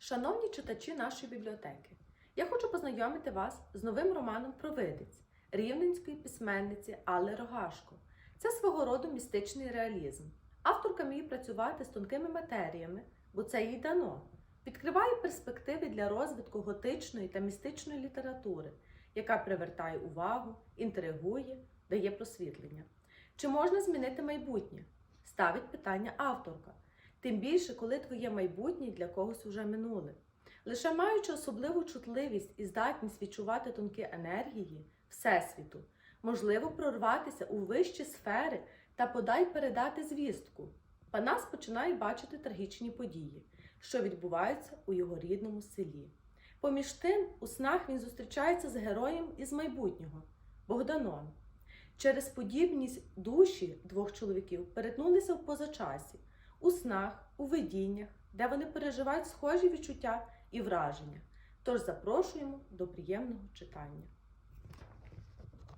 Шановні читачі нашої бібліотеки, я хочу познайомити вас з новим романом Провидець рівненської письменниці Алли Рогашко. Це свого роду містичний реалізм. Авторка вміє працювати з тонкими матеріями, бо це їй дано. Відкриває перспективи для розвитку готичної та містичної літератури, яка привертає увагу, інтригує, дає просвітлення. Чи можна змінити майбутнє? Ставить питання авторка. Тим більше, коли твоє майбутнє для когось уже минуле. Лише маючи особливу чутливість і здатність відчувати тонкі енергії Всесвіту, можливо прорватися у вищі сфери та подай передати звістку. Панас починає бачити трагічні події, що відбуваються у його рідному селі. Поміж тим, у снах він зустрічається з героєм із майбутнього Богданом. Через подібність душі двох чоловіків перетнулися в позачасі, у снах, у видіннях, де вони переживають схожі відчуття і враження. Тож запрошуємо до приємного читання.